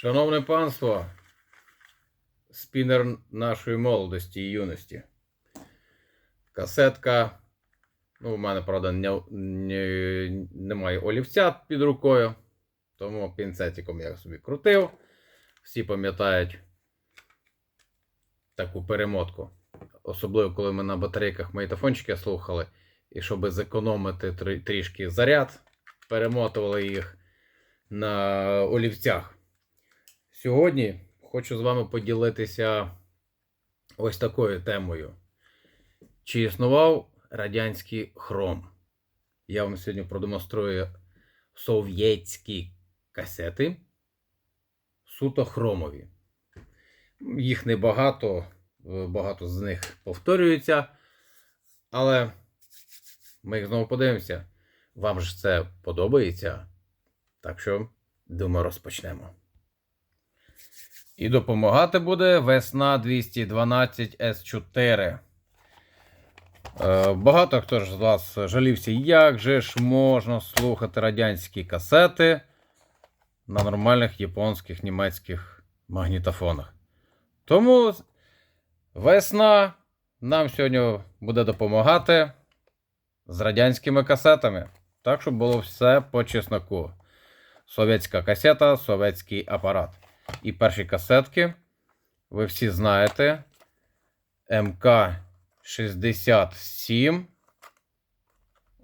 Шановне панство, спінер нашої молодості і юності. Касетка. Ну, у мене, правда, не, не, немає олівця під рукою, тому пінцетиком я собі крутив. Всі пам'ятають таку перемотку. Особливо, коли ми на батарейках магнітофончики слухали, і щоб зекономити трішки заряд, перемотували їх на олівцях. Сьогодні хочу з вами поділитися ось такою темою. Чи існував радянський хром? Я вам сьогодні продемонструю совєтські касети, суто хромові. Їх небагато, е, багато з них повторюється, але ми їх знову подивимося. Вам ж це подобається? Так що, думаю, розпочнемо. І допомагати буде весна 212 С4. Е, Багато хто ж з вас жалівся, як же ж можна слухати радянські касети на нормальних японських німецьких магнітофонах. Тому весна нам сьогодні буде допомагати з радянськими касетами. Так, щоб було все по чесноку. Совєтська касета, совєтський апарат. І перші касетки, ви всі знаєте. МК-67.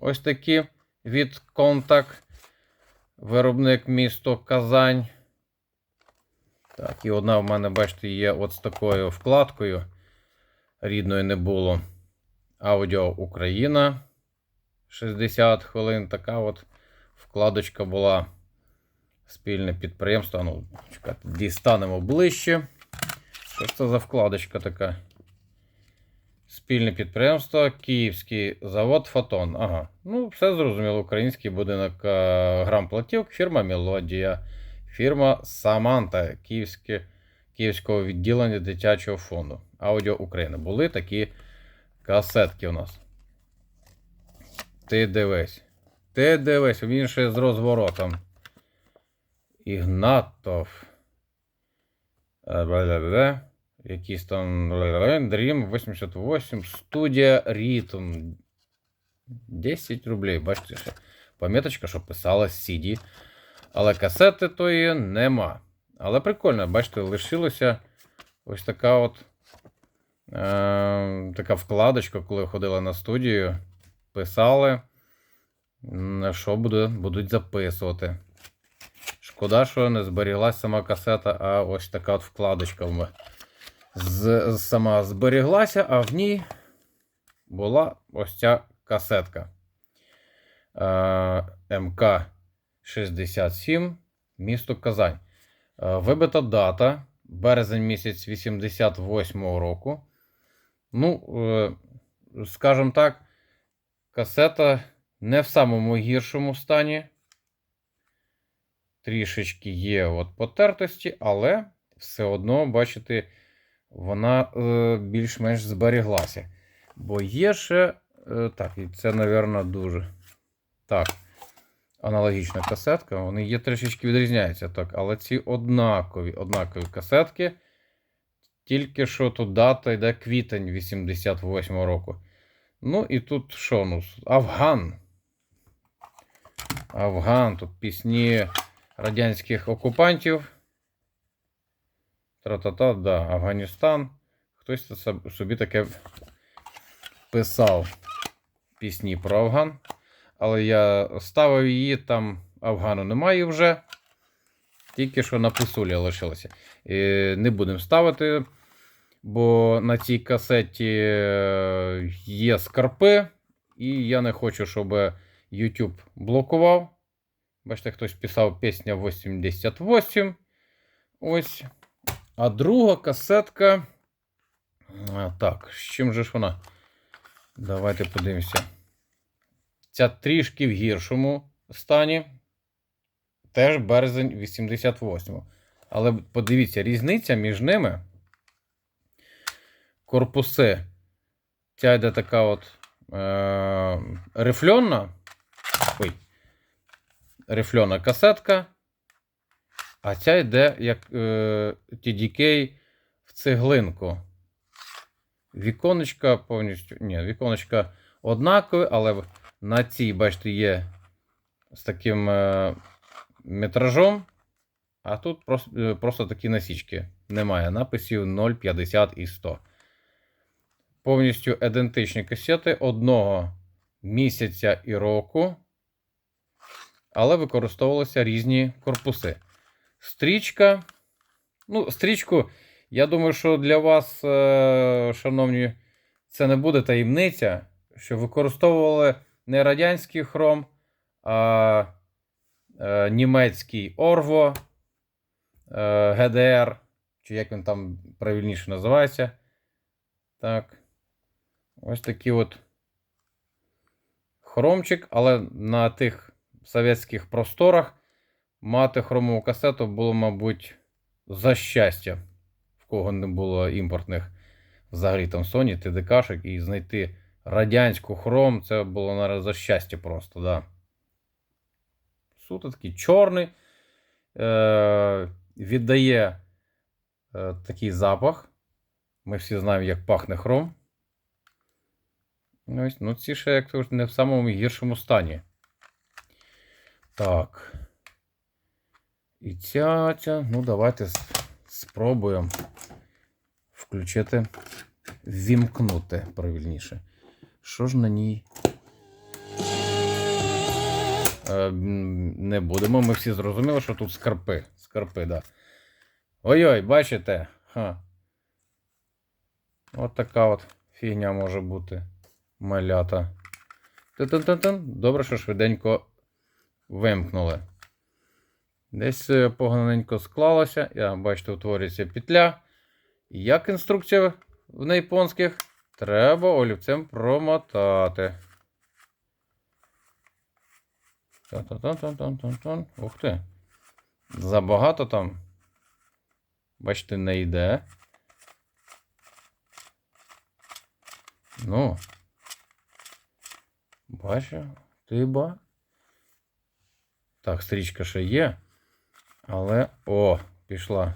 Ось такі від Контак. Виробник місто Казань. Так, і одна в мене, бачите, є от з такою вкладкою. Рідної не було. Аудіо Україна. 60 хвилин. Така от вкладочка була. Спільне підприємство. Ну, чекайте, дістанемо ближче. Що ж це за вкладочка така? Спільне підприємство, Київський завод Фотон. Ага. Ну, все зрозуміло. Український будинок е, грамплатівок, фірма Мелодія, фірма Саманта Київське, Київського відділення дитячого фонду. Аудіо України. Були такі касетки у нас. Ти дивись. Ти дивись, він ще з розворотом. Ігнатов. Е. Якийсь там Dream 88, студія Rhythm. 10 рублей. Бачите, ще пам'яточка, що писала CD. Але касети тої нема. Але прикольно, бачите, лишилося ось така от е, така вкладочка, коли ходила на студію. Писали, що буде, будуть записувати. Шкода, що не зберіглась сама касета, а ось така от вкладочка в мене. З, сама зберіглася, а в ній була ось ця касетка. Е, МК-67, місто Казань. Е, вибита дата, березень місяць 88-го року. Ну, е, скажімо так, касета не в самому гіршому стані. Трішечки є от потертості, але все одно, бачите, вона е, більш-менш зберіглася. Бо є ще. Е, так, і це, мабуть, дуже. Так. Аналогічна касетка. Вони є трішечки відрізняються. Так, але ці однакові, однакові касетки. Тільки що тут дата йде квітень 88 року. Ну і тут що? Ну, Афган. Афган. Тут пісні радянських окупантів. Тра-та-та, да, Афганістан. Хтось це собі таке писав пісні про Афган. Але я ставив її, там Афгану немає вже. Тільки що на писулі лишилося. І не будемо ставити, бо на цій касеті е, є скарпи, і я не хочу, щоб YouTube блокував. Бачите, хтось писав пісня 88. Ось. А друга касетка. А, так, з чим же ж вона? Давайте подивимося. Ця трішки в гіршому стані. Теж березень 88. Але подивіться, різниця між ними. Корпуси. Ця йде така от е- рифльонна. Ой. Рифльонна касетка. А ця йде як е, TDK в цеглинку. Віконечка повністю. Ні, віконечка однакові, але на цій, бачите, є з таким е, метражом. А тут просто, е, просто такі насічки. Немає написів 0,50 і 100. Повністю ідентичні касети одного місяця і року. Але використовувалися різні корпуси. Стрічка. Ну, стрічку, я думаю, що для вас, е, шановні, це не буде таємниця, що використовували не радянський хром, а е, німецький Орво, е, ГДР, чи як він там правильніше називається. Так. Ось такий от хромчик, але на тих совєтських просторах мати хромову касету було, мабуть, за щастя, в кого не було імпортних взагалі там Sony, TDK-шок, і знайти радянську хром, це було наразі за щастя просто, да. Суто такий чорний, е- віддає е- такий запах. Ми всі знаємо, як пахне хром. Ну, ось, ну ці ще як не в самому гіршому стані. Так. І ця, ця. Ну, давайте спробуємо включити, ввімкнути правильніше. Що ж на ній? Е, не будемо. Ми всі зрозуміли, що тут скарпи. Скарпи, да. Ой-ой, бачите? Ха. От така от фігня може бути. Малята. Тин-тин-тин-тин. Добре, що швиденько вимкнули. Десь е, поганенько склалося. Я, бачите, утворюється петля. Як інструкція в японських? Треба олівцем промотати. Та-та-та-та-та-та-та. Ух ти. Забагато там. Бачите, не йде. Ну. Бачу, ти ба. Так, стрічка ще є. Але. О, пішла.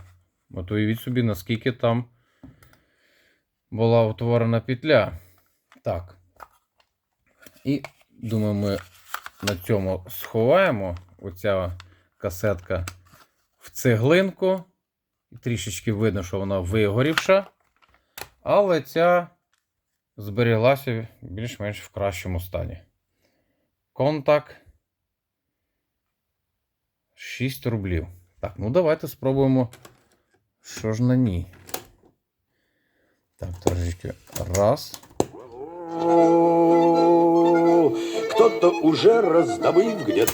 От уявіть собі, наскільки там була утворена петля. Так. І думаю, ми на цьому сховаємо оця касетка в цеглинку. Трішечки видно, що вона вигорівша. Але ця зберіглася більш-менш в кращому стані. Контакт 6 рублів. Так, ну давайте спробуємо. Що ж на ній? Так, трошечки. Раз. О, Кто-то уже раздобыл где-то.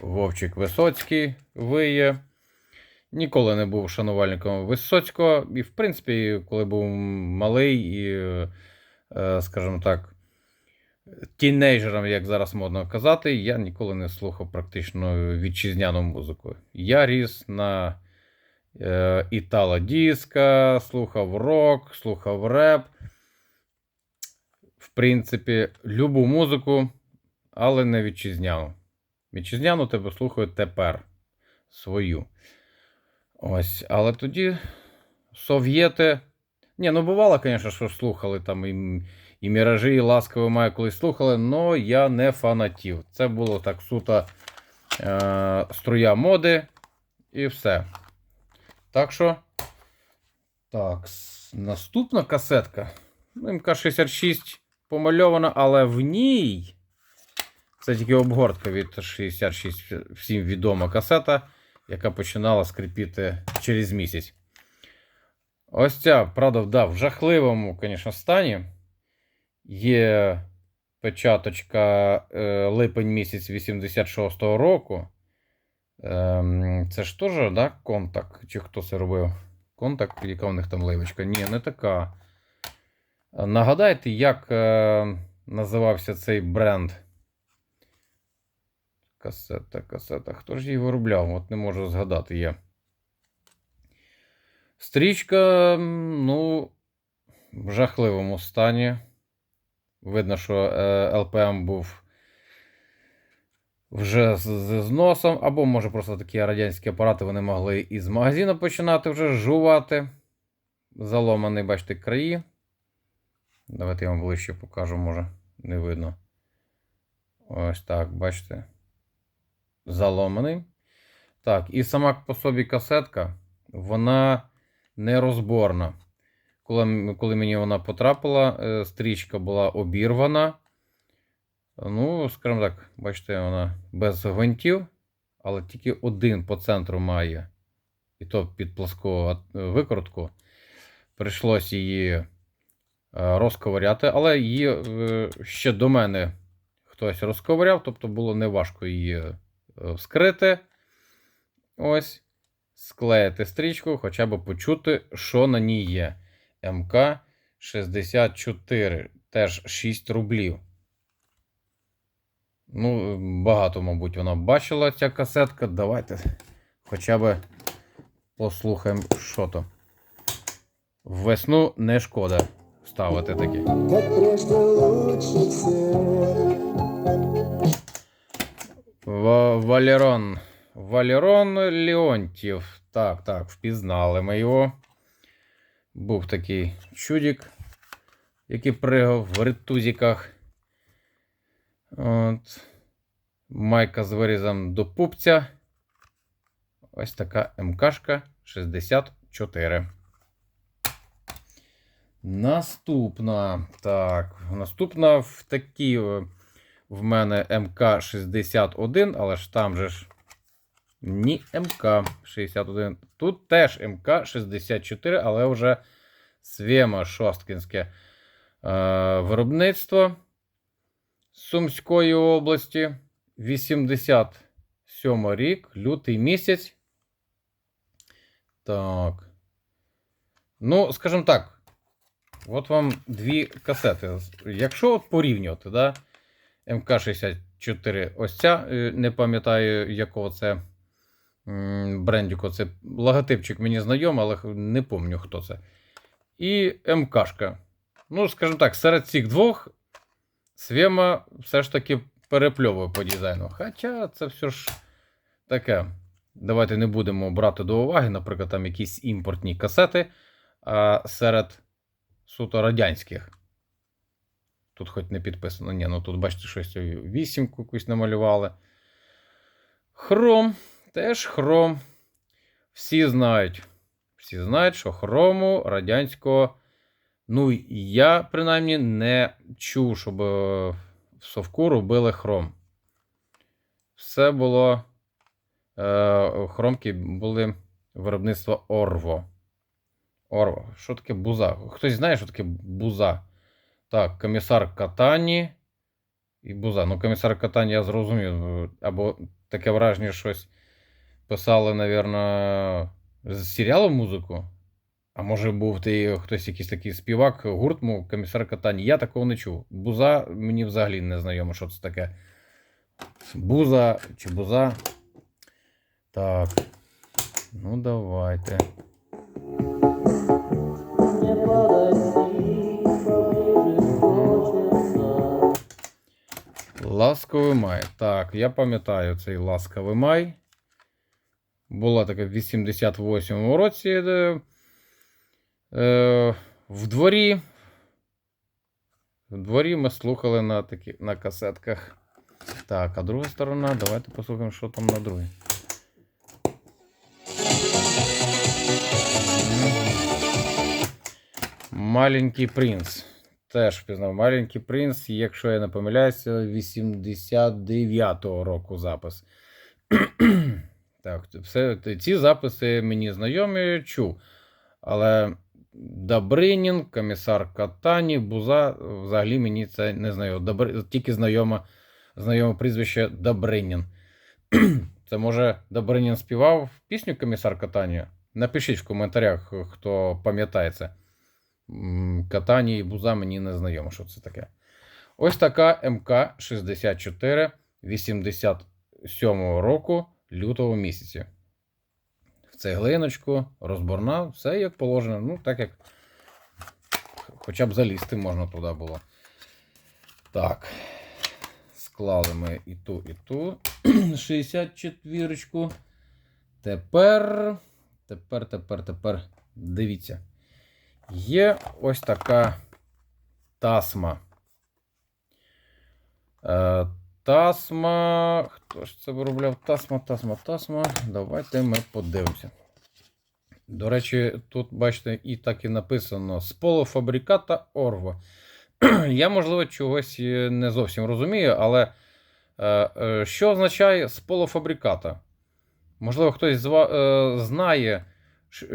Вовчик Висоцький виє. Ніколи не був шанувальником Висоцького. І, в принципі, коли був малий і, е, скажімо так, тінейджером, як зараз модно казати, я ніколи не слухав практично вітчизняну музику. Я ріс на е, італо диска, слухав рок, слухав реп. В принципі, любу музику, але не вітчизняну. Вітчизняну тебе слухають тепер свою. Ось, але тоді совєти. Ні, ну бувало, звісно, що слухали там і, і міражі, і ласково маю колись слухали, але я не фанатів. Це було так суто е, струя моди і все. Так що. Так, наступна касетка. Ну, МК-66 помальована, але в ній. Це тільки обгортка від 66 всім відома касета, яка починала скрипіти через місяць. Ось ця, правда, да, в жахливому, звісно, стані. Є печаточка е, липень місяць 86-го року. Ем, це ж теж, да, контакт? Чи хто це робив? Контакт, яка у них там ливочка? Ні, не така. Е, Нагадайте, як е, називався цей бренд? Касета, касета. Хто ж її виробляв? От не можу згадати я. Стрічка, ну, в жахливому стані. Видно, що е, ЛПМ був вже з, зносом, або може просто такі радянські апарати вони могли із магазину починати вже жувати. Заломаний, бачите, краї. Давайте я вам ближче покажу, може, не видно. Ось так, бачите. Заломаний. Так, і сама по собі касетка, вона нерозборна. Коли, коли мені вона потрапила, е, стрічка була обірвана. Ну, скажімо так, бачите, вона без гвинтів, але тільки один по центру має. І то під пласку е, викрутку. Прийшлось її е, розковиряти, але її ще до мене хтось розковиряв, тобто було неважко її вскрити. Ось. Склеїти стрічку, хоча б почути, що на ній є. МК-64. Теж 6 рублів. Ну, багато, мабуть, вона бачила ця касетка. Давайте хоча б послухаємо, що то. Весну не шкода ставити такі. Валерон. Валерон Леонтьєв. Так, так, впізнали ми його. Був такий чудик, який пригав в ретузіках. От. Майка з вирізом до пупця. Ось така МКшка 64. Наступна. Так, наступна в такій е, в мене МК-61, але ж там же ж ні МК-61. Тут теж МК-64, але вже Свема Шосткінське е, виробництво Сумської області. 87 рік, лютий місяць. Так. Ну, скажімо так. От вам дві касети. Якщо от порівнювати, да, МК-64, ось ця, е, не пам'ятаю, якого це брендіку, це логотипчик мені знайомий, але не пам'ятаю, хто це. І МКшка. Ну, скажімо так, серед цих двох Свема все ж таки перепльовує по дизайну. Хоча це все ж таке. Давайте не будемо брати до уваги, наприклад, там якісь імпортні касети, а серед суто радянських. Тут хоч не підписано. Ні, ну тут бачите, щось вісімку якусь намалювали. Хром. Теж хром. Всі знають. Всі знають, що хрому радянського. Ну, я принаймні не чув, щоб е, в совку робили хром. Все було. Е, хромки були виробництва Орво. Орво. Що таке буза? Хтось знає, що таке буза? Так, комісар Катані і Буза. Ну, комісар Катані я зрозумів. Або таке враження, щось писали, напевно, з серіалу музику. А може був ти хтось якийсь такий співак, гурт, мов комісар Катані. Я такого не чув. Буза мені взагалі не знайомо, що це таке. Буза чи буза. Так. Ну, давайте. Ласковий май. Так, я пам'ятаю цей ласковий май. Була така в 88-му році. Де, е, в дворі. В дворі ми слухали на, такі, на касетках. Так, а друга сторона, давайте послухаємо, що там на другій. Маленький принц. Теж впізнав Маленький принц, якщо я не помиляюся, 89-го року запис. Так, все, ці записи мені знайомі чув. Але Добринін, комісар Катані, Буза взагалі мені це не знайомо. Добр... Тільки знайоме, знайоме прізвище Добринін. це може Добринін співав пісню комісар Катані? Напишіть в коментарях, хто пам'ятає це. Катані і Буза мені не знайомо, що це таке. Ось така МК-64 87 року лютого місяці. В цеглиночку, розборна, все як положено. Ну, так як хоча б залізти можна туди було. Так. Склали ми і ту, і ту 64-ку. Тепер, тепер, тепер, тепер. Дивіться. Є ось така тасма. Тасма. Хто ж це виробляв? Тасма, тасма, тасма. Давайте ми подивимося. До речі, тут, бачите, і так і написано з полуфабриката Орво. Я, можливо, чогось е, не зовсім розумію, але е, е, що означає з полуфабриката? Можливо, хтось знає,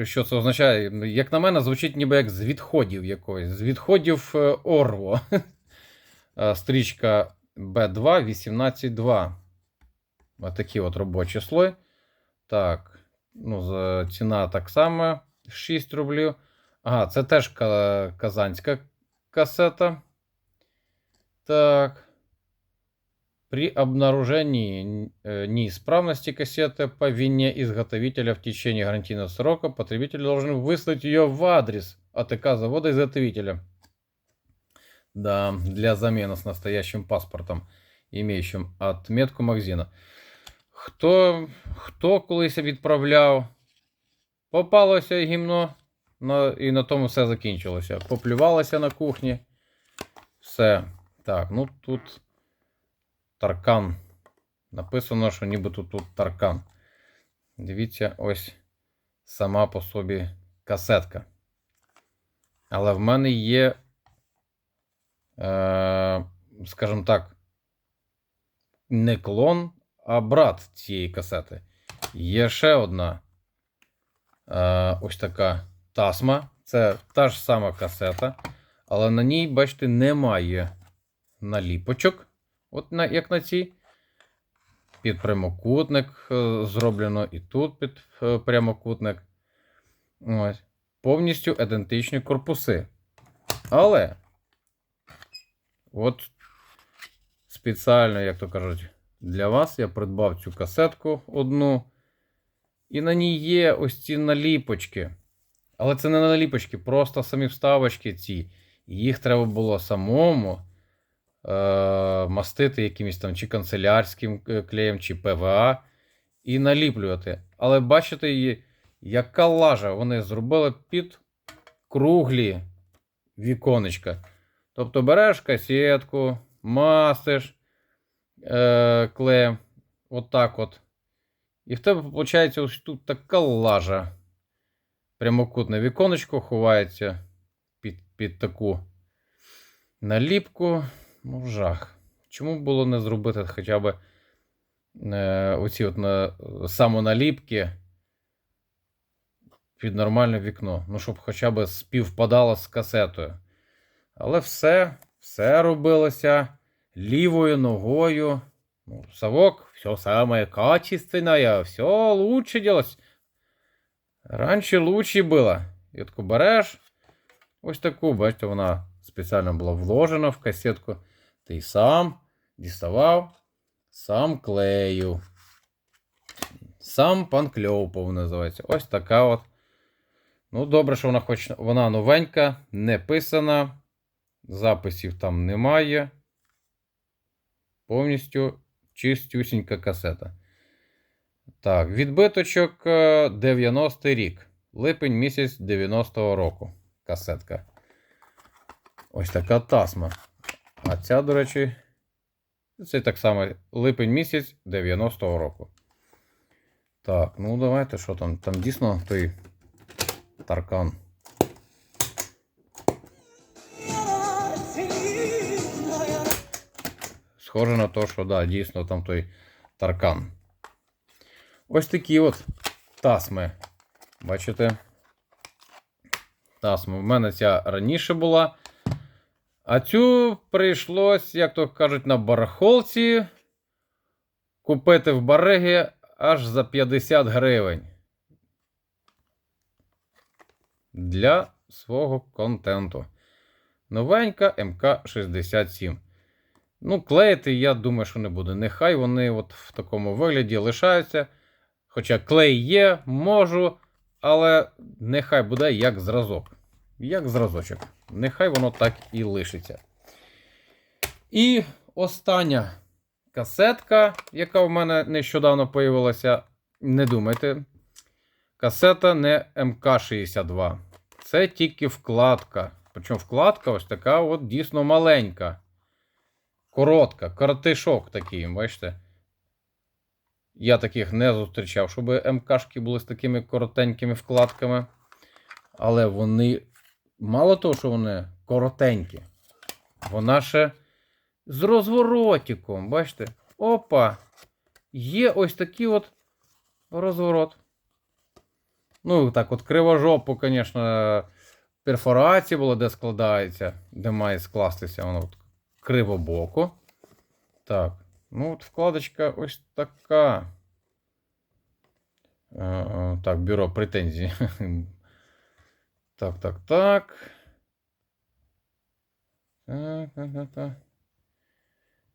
що це означає. Як на мене, звучить ніби як з відходів якоїсь. З відходів Орво. Стрічка B2 182. Отакі от робочі слой. Так. Ну, за- ціна так само 6 рублів. Ага, це теж ка- казанська касета. Так. При обнаружении э, неисправности кассеты по вине изготовителя в течение гарантийного срока потребитель должен выслать ее в адрес АТК завода-изготовителя. Да, для замены с настоящим паспортом, имеющим отметку магазина. Хто, хто колись відправляв, попалося гімно, і на тому все закінчилося. Поплювалося на кухні. Все. Так, ну тут таркан. Написано, що нібито тут таркан. Дивіться, ось сама по собі касетка. Але в мене є, скажімо так, не клон, а брат цієї касети. Є ще одна е, ось така тасма. Це та ж сама касета, але на ній, бачите, немає наліпочок. От на, як на цій. Під прямокутник е, зроблено і тут під е, прямокутник. Ось. Повністю ідентичні корпуси. Але. От спеціально, як то кажуть, для вас я придбав цю касетку одну. І на ній є ось ці наліпочки. Але це не наліпочки, просто самі вставочки ці. Їх треба було самому е- мастити якимось там чи канцелярським е, клеєм, чи ПВА і наліплювати. Але бачите, яка лажа вони зробили під круглі віконечка. Тобто береш касетку, мастиш е- клеєм, отак от. І в тебе виходить ось тут така лажа. Прямокутне віконечко ховається під, під таку наліпку. Ну, жах. Чому було не зробити хоча б е, оці от на, самоналіпки під нормальне вікно? Ну, щоб хоча б співпадало з касетою. Але все, все робилося лівою ногою. Ну, совок, все самое качественное, все лучше делалось. Раніше лучше було. І таку береш. Ось таку, бачите, вона спеціально була вложена в касетку. Ти сам діставав, сам клею. Сам панкльопов називається. Ось така от. Ну, добре, що вона хоч вона новенька, не писана. Записів там немає. Повністю чистюсінька касета. Так, відбиточок е, 90 рік. Липень місяць 90-го року. Касетка. Ось така тасма. А ця, до речі, це так само липень місяць 90-го року. Так, ну давайте, що там? Там дійсно той таркан. Схоже на те, що да, дійсно там той таркан. Ось такі от тасми. Бачите? Тасма. В мене ця раніше була. А цю прийшлось, як то кажуть, на барахолці купити в бариги аж за 50 гривень. Для свого контенту. Новенька МК-67. Ну, клеїти, я думаю, що не буду. Нехай вони от в такому вигляді лишаються. Хоча клей є, можу, але нехай буде як зразок. Як зразочок. Нехай воно так і лишиться. І остання касетка, яка в мене нещодавно появилася. Не думайте. Касета не МК-62. Це тільки вкладка. Причому вкладка ось така от дійсно маленька. Коротка, коротишок такий, бачите? Я таких не зустрічав, щоб МКшки були з такими коротенькими вкладками. Але вони, мало того, що вони коротенькі, вона ще з розворотиком. Бачите? Опа! Є ось такий от розворот. Ну, так, от кривожопу, звісно, перфорація була, де складається, де має скластися воно кривобоку. Так. Ну, от вкладочка ось така. Е, е, Так, бюро претензій. Так, так, так. Так, так, так, так.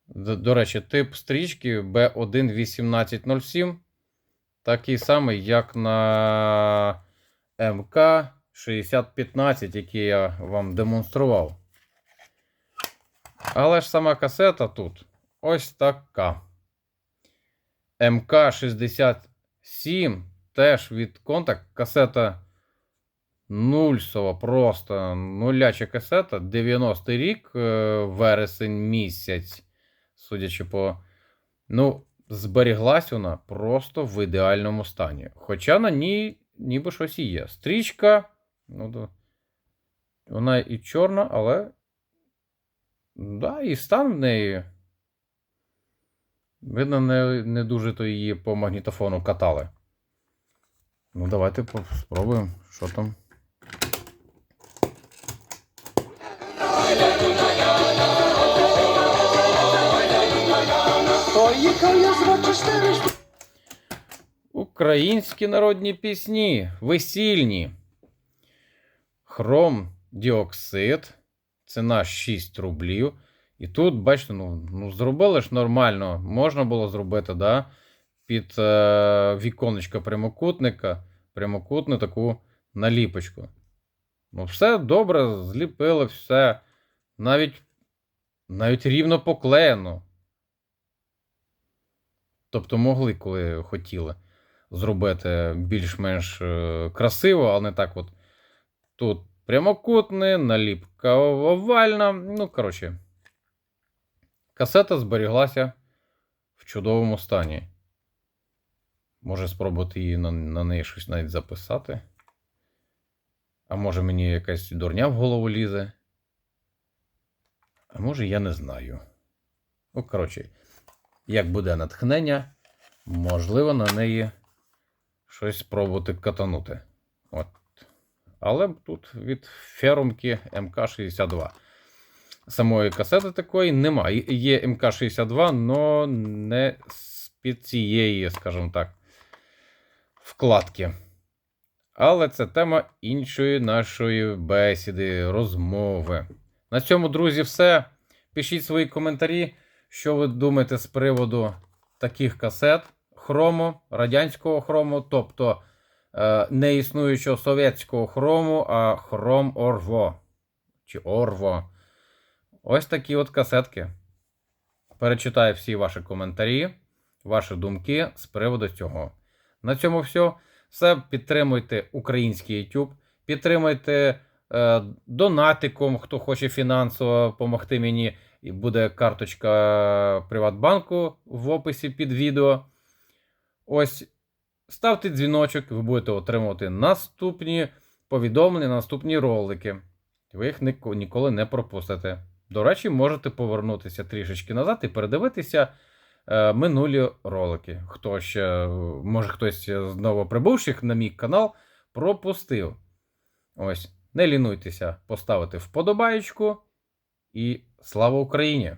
До, речі, тип стрічки B11807 такий самий, як на МК 6015, який я вам демонстрував. Але ж сама касета тут ось така. МК67 теж від контакт. Касета нульсова, просто нуляча касета. 90-й рік, е, вересень місяць. Судячи по. Ну, зберіглась вона просто в ідеальному стані. Хоча на ній ніби щось і є. Стрічка. Ну, вона і чорна, але. Да, і стан в неї. Видно, не, не дуже то її по магнітофону катали. Ну, давайте спробуємо, що там. Українські народні пісні, весільні. Хром діоксид. Ціна 6 рублів. І тут, бачите, ну, ну зробили ж нормально. Можна було зробити, да? Під е, віконечко прямокутника, прямокутну таку наліпочку. Ну, все добре, зліпили, все. Навіть, навіть рівно поклеєно. Тобто могли, коли хотіли зробити більш-менш е, красиво, але не так от. Тут прямокутне, наліпка овальна. Ну, коротше, касета зберіглася в чудовому стані. Може спробувати її на, на неї щось навіть записати. А може мені якась дурня в голову лізе. А може я не знаю. Ну, коротше, як буде натхнення, можливо, на неї щось спробувати катанути. От. Але тут від ферумки МК-62. Самої касети такої немає. Є МК-62, але не з-під цієї, скажімо так, вкладки. Але це тема іншої нашої бесіди, розмови. На цьому, друзі, все. Пишіть свої коментарі, що ви думаєте з приводу таких касет хрому, радянського хрому, тобто е, не існуючого совєтського хрому, а хром Орво. Чи Орво. Ось такі от касетки. Перечитаю всі ваші коментарі, ваші думки з приводу цього. На цьому все. Все підтримуйте український YouTube, підтримуйте е, донатиком, хто хоче фінансово допомогти мені. І буде карточка Приватбанку в описі під відео. Ось ставте дзвіночок, ви будете отримувати наступні повідомлення, наступні ролики. Ви їх ніколи не пропустите. До речі, можете повернутися трішечки назад і передивитися е, минулі ролики. Хто ще, е, може хтось з новоприбувших на мій канал пропустив. Ось, не лінуйтеся поставити вподобаєчку. І слава Україні!